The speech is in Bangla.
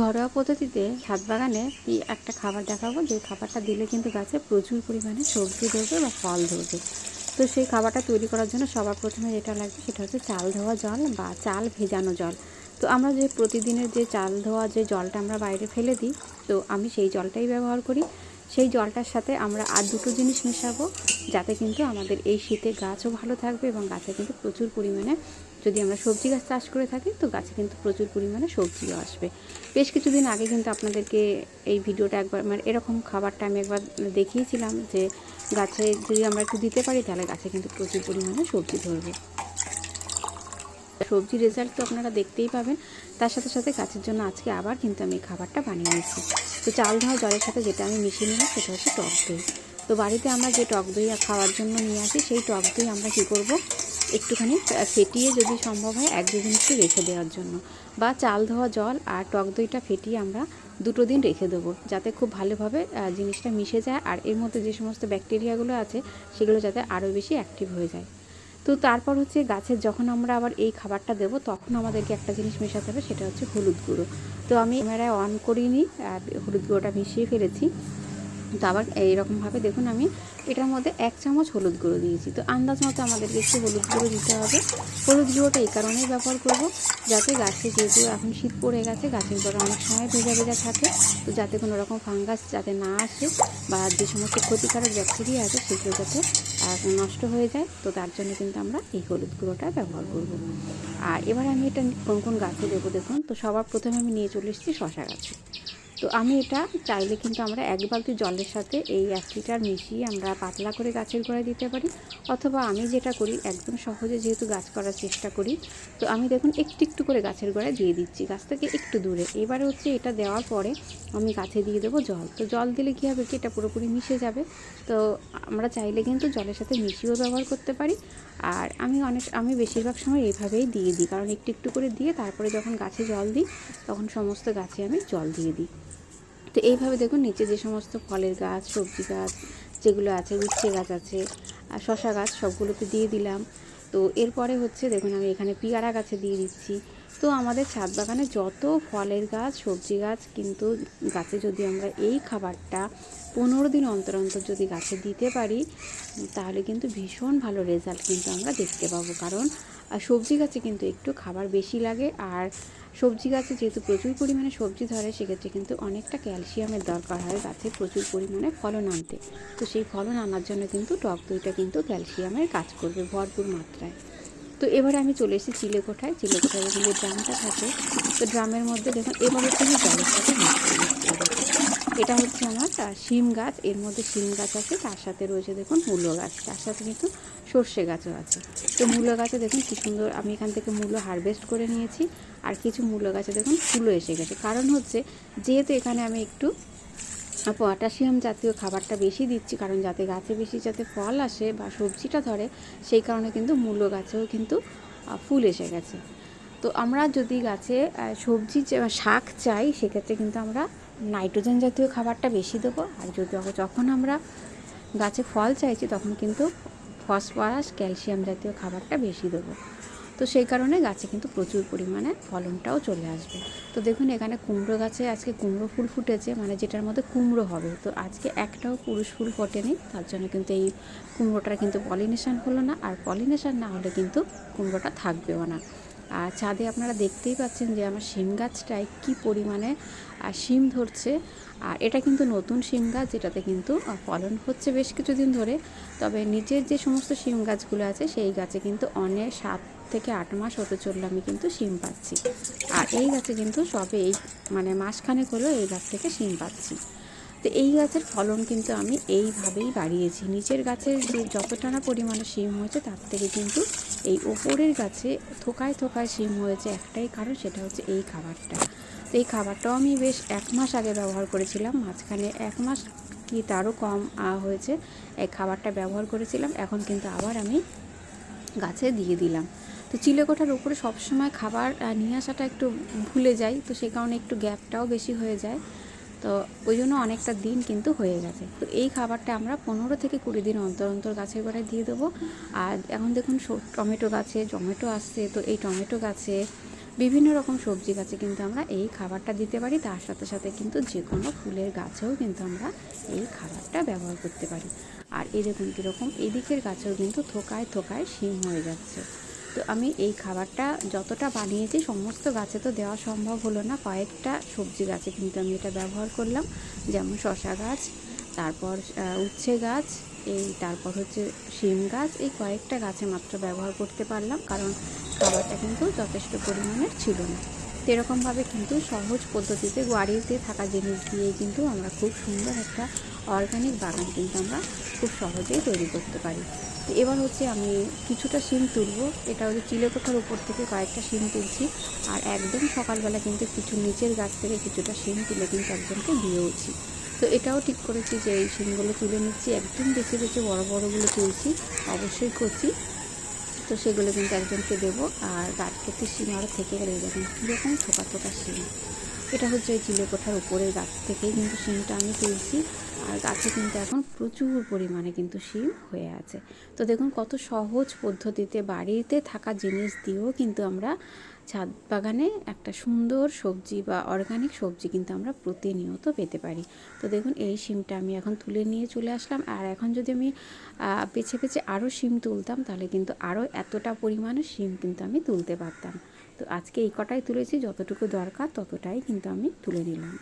ঘরোয়া পদ্ধতিতে ছাদ বাগানে কি একটা খাবার দেখাবো? যে খাবারটা দিলে কিন্তু গাছে প্রচুর পরিমাণে সবজি ধরবে বা ফল ধরবে। তো সেই খাবারটা তৈরি করার জন্য সবার প্রথমে যেটা লাগবে সেটা হচ্ছে চাল ধোয়া জল বা চাল ভেজানো জল। তো আমরা যে প্রতিদিনের যে চাল ধোয়া যে জলটা আমরা বাইরে ফেলে দিই, তো আমি সেই জলটাই ব্যবহার করি। সেই জলটার সাথে আমরা আর দুটো জিনিস মেশাবো, যাতে কিন্তু আমাদের এই শীতে গাছও ভালো থাকবে এবং গাছে কিন্তু প্রচুর পরিমাণে যদি আমরা সবজি গাছ চাষ করে থাকি, তো গাছে কিন্তু প্রচুর পরিমাণে সবজিও আসবে। বেশ কিছুদিন আগে কিন্তু আপনাদেরকে এই ভিডিওটা একবার মানে এরকম খাবারটা আমি একবার দেখিয়েছিলাম যে গাছে যদি আমরা একটু দিতে পারি, তাহলে গাছে কিন্তু প্রচুর পরিমাণে সবজি ধরবে। সবজি রেজাল্ট তো আপনারা দেখতেই পাবেন। তার সাথে সাথে গাছের জন্য আজকে আবার কিন্তু আমি খাবারটা বানিয়ে নিয়েছি। তো চাল ধোয়া, জলের সাথে যেটা আমি মিশিয়ে নিলাম সেটা হচ্ছে টক দই। তো বাড়িতে আমরা যে টক দই খাওয়ার জন্য নিয়ে আসি, সেই টক দই আমরা কী করব? একটুখানি ফেটিয়ে যদি সম্ভব হয় এক দুদিন একটু রেখে দেওয়ার জন্য। বা চাল ধোয়া, জল আর টক দইটা ফেটিয়ে আমরা দুটো দিন রেখে দেবো, যাতে খুব ভালোভাবে জিনিসটা মিশে যায় আর এর মধ্যে যে সমস্ত ব্যাকটেরিয়াগুলো আছে, সেগুলো যাতে আরও বেশি অ্যাক্টিভ হয়ে যায়। তো তারপর হচ্ছে গাছের যখন আমরা আবার এই খাবারটা দেবো, তখন আমাদেরকে একটা জিনিস মেশাতে হবে, সেটা হচ্ছে হলুদ গুঁড়ো। তো আমি ক্যামেরায় অন করিনি, আর হলুদ গুঁড়োটা মিশিয়ে ফেলেছি। তো আবার এইরকমভাবে দেখুন আমি, এটার মধ্যে এক চামচ হলুদ গুঁড়ো দিয়েছি। তো আন্দাজ মতো আমাদেরকে একটু হলুদ গুঁড়ো দিতে হবে। হলুদ গুঁড়োটা এই কারণেই ব্যবহার করব, যাতে গাছে যেহেতু এখন শীত পড়ে গেছে, গাছের গোড়া অনেক সময় ভেজা ভেজা থাকে, তো যাতে কোনো রকম ফাঙ্গাস যাতে না আসে বা যে সমস্ত ক্ষতিকারক ব্যাকটেরিয়া আছে, সেগুলো যাতে নষ্ট হয়ে যায়, তো তার জন্য কিন্তু আমরা এই হলুদ গুঁড়োটা ব্যবহার করব। আর এবার আমি এটা কোন কোন গাছে দেবো দেখুন, তো সবার প্রথমে আমি নিয়ে চলে এসেছি শশা গাছে। তো আমি এটা চাইলে কিন্তু আমরা এক বালতি জলের সাথে এই এক লিটার মিশিয়ে আমরা পাতলা করে গাছের গোড়ায় দিতে পারি, অথবা আমি যেটা করি, একদম সহজে যেহেতু গাছ করার চেষ্টা করি, তো আমি দেখুন একটু একটু করে গাছের গোড়ায় দিয়ে দিচ্ছি, গাছ থেকে একটু দূরে। এবারে হচ্ছে এটা দেওয়ার পরে আমি গাছে দিয়ে দেবো জল। তো জল দিলে কী হবে কি? এটা পুরোপুরি মিশে যাবে। তো আমরা চাইলে কিন্তু জলের সাথে মিশিয়েও ব্যবহার করতে পারি। আর আমি অনেক, আমি বেশিরভাগ সময় এইভাবেই দিয়ে দিই। কারণ একটু একটু করে দিয়ে তারপরে যখন গাছে জল দিই, তখন সমস্ত গাছে আমি জল দিয়ে দিই। তো এইভাবে দেখুন নিচে যে সমস্ত ফলের গাছ, সবজি গাছ যেগুলো আছে, উচ্ছে গাছ আছে, আর শশা গাছ সবগুলোকে দিয়ে দিলাম। তো এরপরে হচ্ছে দেখুন আমি এখানে পিয়ারা গাছে দিয়ে দিচ্ছি। তো আমাদের ছাদ বাগানে যত ফলের গাছ, সবজি গাছ কিন্তু গাছে যদি আমরা এই খাবারটা পনেরো দিন অন্তর অন্তর যদি গাছে দিতে পারি, তাহলে কিন্তু ভীষণ ভালো রেজাল্ট কিন্তু আমরা দেখতে পাবো। কারণ সবজি গাছে কিন্তু একটু খাবার বেশি লাগে আর সবজি গাছে যেহেতু প্রচুর পরিমাণে সবজি ধরে, সেক্ষেত্রে কিন্তু অনেকটা ক্যালসিয়ামের দরকার হয় গাছে প্রচুর পরিমাণে ফলন আনতে। তো সেই ফলন আনার জন্য কিন্তু টক দইটা কিন্তু ক্যালসিয়ামের কাজ করবে ভরপুর মাত্রায়। তো এবারে আমি চলে এসেছি চিলেকোঠায়। চিলেকোঠায় যে ড্রামটা থাকে, তো ড্রামের মধ্যে দেখুন, এবার আমি জলের সাথে। এটা হচ্ছে আমার শিম গাছ। এর মধ্যে শিম গাছ আছে, তার সাথে রয়েছে দেখুন মূলো গাছ। তার সাথে কিন্তু সর্ষে গাছও আছে। তো মূলো গাছে দেখুন কি সুন্দর, আমি এখান থেকে মূলো হারভেস্ট করে নিয়েছি। আর কিছু মূলো গাছে দেখুন ফুলও এসে গেছে। কারণ হচ্ছে, যেহেতু এখানে আমি একটু পটাশিয়াম জাতীয় খাবারটা বেশি দিচ্ছি কারণ যাতে গাছে বেশি যাতে ফল আসে বা সবজিটা ধরে, সেই কারণে কিন্তু মূলো গাছেও কিন্তু ফুল এসে গেছে। তো আমরা যদি গাছে সবজি শাক চাই, সেক্ষেত্রে কিন্তু আমরা নাইট্রোজেন জাতীয় খাবারটা বেশি দেবো। আর যদি যখন আমরা গাছে ফল চাইছি, তখন কিন্তু ফসফরাস, ক্যালসিয়াম জাতীয় খাবারটা বেশি দেবো। তো সেই কারণে গাছে কিন্তু প্রচুর পরিমাণে ফলনটাও চলে আসবে। তো দেখুন, এখানে কুমড়ো গাছে আজকে কুমড়ো ফুল ফুটেছে মানে যেটার মধ্যে কুমড়ো হবে। তো আজকে একটাও পুরুষ ফুল ফোটেনি, তার জন্য কিন্তু এই কুমড়োটার কিন্তু পলিনেশান হলো না, আর পলিনেশান না হলে কিন্তু কুমড়োটা থাকবেও না। আর ছাদে আপনারা দেখতেই পাচ্ছেন যে আমার শিম গাছটায় কী পরিমাণে শিম ধরছে। আর এটা কিন্তু নতুন শিম গাছ, যেটাতে কিন্তু ফলন হচ্ছে বেশ কিছুদিন ধরে। তবে নিচের যে সমস্ত শিম গাছগুলো আছে, সেই গাছে কিন্তু অনেক সাত থেকে আট মাস হতে চললে আমি কিন্তু শিম পাচ্ছি। আর এই গাছে কিন্তু সবে এই মানে মাসখানেক হলো এই গাছ থেকে শিম পাচ্ছি। তো এই গাছের ফলন কিন্তু আমি এইভাবেই বাড়িয়েছি। নিচের গাছের যে যতটা না পরিমাণে শিম হয়েছে, তার থেকে কিন্তু এই ওপরের গাছে থোকায় থোকায় শিম হয়েছে একটাই কারণ, সেটা হচ্ছে এই খাবারটা। তো এই খাবারটাও আমি বেশ এক মাস আগে ব্যবহার করেছিলাম, মাঝখানে এক মাস কি তারও কম হয়েছে। এই খাবারটা ব্যবহার করেছিলাম, এখন কিন্তু আবার আমি গাছে দিয়ে দিলাম। তো চিলেকোঠার উপরে সবসময় খাবার নিয়ে আসাটা একটু ভুলে যাই, তো সে কারণে একটু গ্যাপটাও বেশি হয়ে যায়। তো ওই জন্য অনেকটা দিন কিন্তু হয়ে গেছে। তো এই খাবারটা আমরা পনেরো থেকে কুড়ি দিন অন্তর অন্তর গাছের গোড়ায় দিয়ে দেবো। আর এখন দেখুন টমেটো গাছে টমেটো আসছে, তো এই টমেটো গাছে বিভিন্ন রকম সবজি গাছে কিন্তু আমরা এই খাবারটা দিতে পারি। তার সাথে সাথে কিন্তু যে কোনো ফুলের গাছেও কিন্তু আমরা এই খাবারটা ব্যবহার করতে পারি। আর এই দেখুন কীরকম এদিকের গাছেও কিন্তু থোকায় থোকায় শিম হয়ে যাচ্ছে। তো আমি এই খাবারটা যতটা বানিয়েছি, সমস্ত গাছে তো দেওয়া সম্ভব হলো না। কয়েকটা সবজি গাছে কিন্তু আমি এটা ব্যবহার করলাম। যেমন শশা গাছ, তারপর উচ্ছে গাছ, এই তারপর হচ্ছে শিম গাছ, এই কয়েকটা গাছে মাত্র ব্যবহার করতে পারলাম। কারণ খাবারটা কিন্তু যথেষ্ট পরিমাণের ছিল না। তো এরকমভাবে কিন্তু সহজ পদ্ধতিতে বাড়িতে থাকা জিনিস দিয়ে কিন্তু আমরা খুব সুন্দর একটা অর্গানিক বাগান কিন্তু আমরা খুব সহজেই তৈরি করতে পারি। তো এবার হচ্ছে আমি কিছুটা শিম তুলব, এটা হচ্ছে চিলেকোঠার উপর থেকে কয়েকটা শিম তুলছি আর একদম সকালবেলা কিন্তু কিছু নিচের গাছ থেকে কিছুটা শিম তুলে কিন্তু একজনকে দিয়েওছি তো এটাও ঠিক করেছি যে এই শিমগুলো তুলে নিচ্ছি, একদম বেছে বেছে বড় বড়গুলো তুলছি, অবশ্যই কচি তো সেগুলো কিন্তু একজনকে দেবো আর গাছ তো আরও থেকে গেলে দেখুন কীরকম থোকা থোকা শিম এটা হচ্ছে ওই চিলেকোঠার উপরের গাছ থেকেই কিন্তু শিমটা আমি তুলছি। আর গাছে কিন্তু এখন প্রচুর পরিমাণে কিন্তু শিম হয়ে আছে। তো দেখুন কত সহজ পদ্ধতিতে বাড়িতে থাকা জিনিস দিয়েও কিন্তু আমরা ছাদ বাগানে একটা সুন্দর সবজি বা অর্গানিক সবজি কিন্তু আমরা প্রতিনিয়ত পেতে পারি। তো দেখুন এই শিমটা আমি এখন তুলে নিয়ে চলে আসলাম। আর এখন যদি আমি পেছে পেছে আরও শিম তুলতাম তাহলে কিন্তু আরও এতটা পরিমাণে শিম কিন্তু আমি তুলতে পারতাম। তো আজকে এই কটাই তুলেছি যতটুকু দরকার ততটাই কিন্তু আমি তুলে নিলাম।